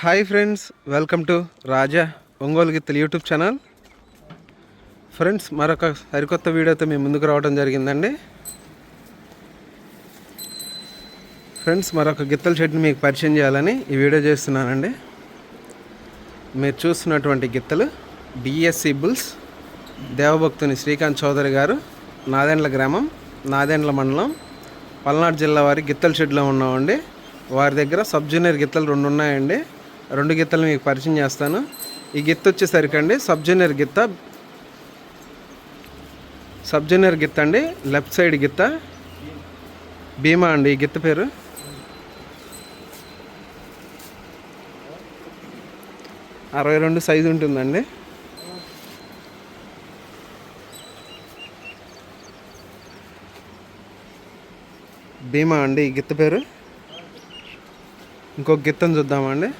Hi friends welcome to Raja Ongole గిత్తలు YouTube channel. Friends మరొక సరికొత్త వీడియోతో మేము ముందుకు రావడం జరిగిందండి. ఫ్రెండ్స్ మరొక గిత్తల షెడ్ని మీకు పరిచయం చేయాలని ఈ వీడియో చేస్తున్నానండి. మీరు చూస్తున్నటువంటి గిత్తలు డిఎస్సి బుల్స్ దేవభక్తుని శ్రీకాంత్ చౌదరి గారు నాదెండ్ల గ్రామం నాదెండ్ల మండలం పల్నాడు జిల్లా వారి గిత్తల షెడ్లో ఉన్నామండి. వారి దగ్గర సబ్ జూనియర్ గిత్తలు రెండు ఉన్నాయండి రెండు గిత్తలు మీకు పరిచయం చేస్తాను. ఈ గిత్త వచ్చేసరికి అండి సబ్జూనియర్ గిత్త సబ్జూనియర్ గిత్త అండి లెఫ్ట్ సైడ్ గిత్త భీమా అండి ఈ గిత్త పేరు. అరవై రెండు సైజు ఉంటుందండి. భీమా అండి ఈ గిత్త పేరు. ఇంకొక గిత్తను చూద్దామండి.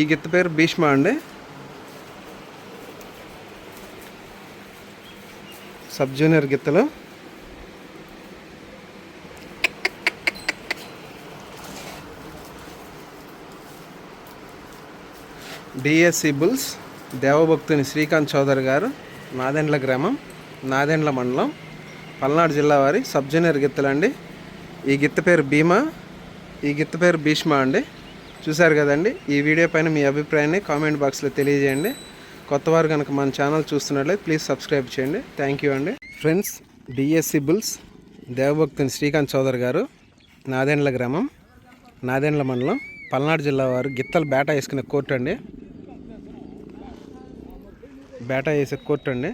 ఈ గిత్త పేరు భీష్మ అండి. సబ్ జూనియర్ గిత్తలు. డిఎస్సి బుల్స్ దేవభక్తుని శ్రీకాంత్ చౌదరి గారు నాదెండ్ల గ్రామం నాదెండ్ల మండలం పల్నాడు జిల్లా వారి సబ్ జూనియర్ గిత్తలండి. ఈ గిత్త పేరు భీమా ఈ గిత్త పేరు భీష్మ అండి. చూశారు కదండి? ఈ వీడియో పైన మీ అభిప్రాయాన్ని కామెంట్ బాక్స్లో తెలియజేయండి. కొత్త వారు కనుక మన ఛానల్ చూస్తున్నట్లయితే ప్లీజ్ సబ్స్క్రైబ్ చేయండి. థ్యాంక్ యూ అండి. Friends DSC bulls Devabhaktuni Srikanth Chowdary garu Nadendla గ్రామం నాదెండ్ల మండలం పల్నాడు జిల్లా వారు గిత్తలు బేటా వేసుకునే కోర్టు అండి. బేటా వేసే కోర్టు అండి.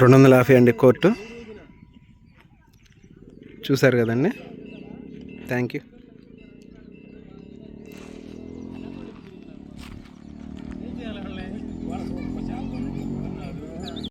రెండు వందల యాభై అండి కోర్టు. చూశారు కదండి. Thank you